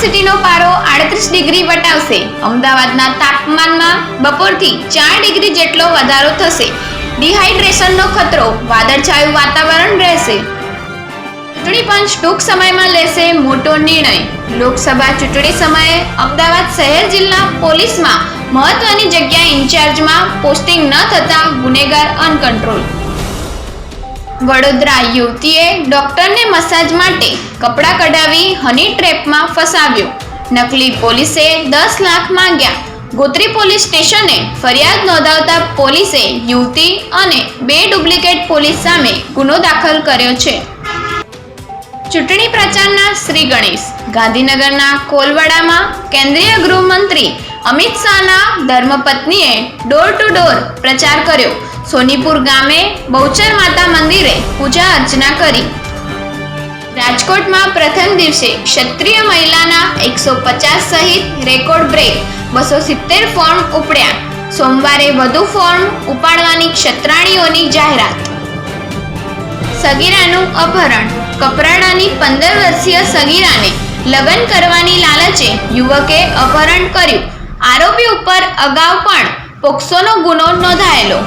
સિટીનો પારો આડત્રીસ ડિગ્રી વટાવશે. અમદાવાદના તાપમાનમાં બપોરથી ચાર ડિગ્રી જેટલો વધારો થશે. ડિહાઇડ્રેશનનો ખતરો, વાદળછાયું વાતાવરણ રહેશે. ચૂંટણી પંચ ટૂંક સમયમાં લેશે મોટો નિર્ણય. લોકસભા ચૂંટણી સમયે અમદાવાદ શહેર જિલ્લા પોલીસમાં મહત્વની જગ્યા ઇન્ચાર્જમાં પોસ્ટિંગ ન થતા ગુનેગાર અનકંટ્રોલ. વડોદરા યુવતીએ ડોક્ટરને મસાજ માટે કપડાં કઢાવી હની ટ્રેપમાં ફસાવ્યો. નકલી પોલીસે દસ લાખ માંગ્યા. ગોત્રી પોલીસ સ્ટેશને ફરિયાદ નોંધાવતા પોલીસે યુવતી અને બે ડુપ્લિકેટ પોલીસ સામે ગુનો દાખલ કર્યો છે. ચૂંટણી પ્રચારના શ્રી ગણેશ ગાંધીનગરના કોલવાડામાં કેન્દ્રીય ગૃહમંત્રી અમિત શાહના ધર્મપત્નીએ ડોર ટુ ડોર પ્રચાર કર્યો. સોનીપુર ગામે બહુચર માતા મંદિરે પૂજા અર્ચના કરી. રાજકોટમાં પ્રથમ દિવસે ક્ષત્રિય મહિલાના એકસો પચાસ સહિત રેકોર્ડ બ્રેક, બસો સિત્તેર ફોર્મ ઉપડ્યા. સોમવારે વધુ ફોર્મ ઉપાડવાની ક્ષત્રાણીઓની જાહેરાત. સગીરાનું અપહરણ, કપરાડાની પંદર વર્ષીય સગીરાને લગ્ન કરવાની લાલચે યુવકે અપહરણ કર્યું. આરોપી ઉપર અગાઉ પણ પોક્સોનો ગુનો નોંધાયેલો.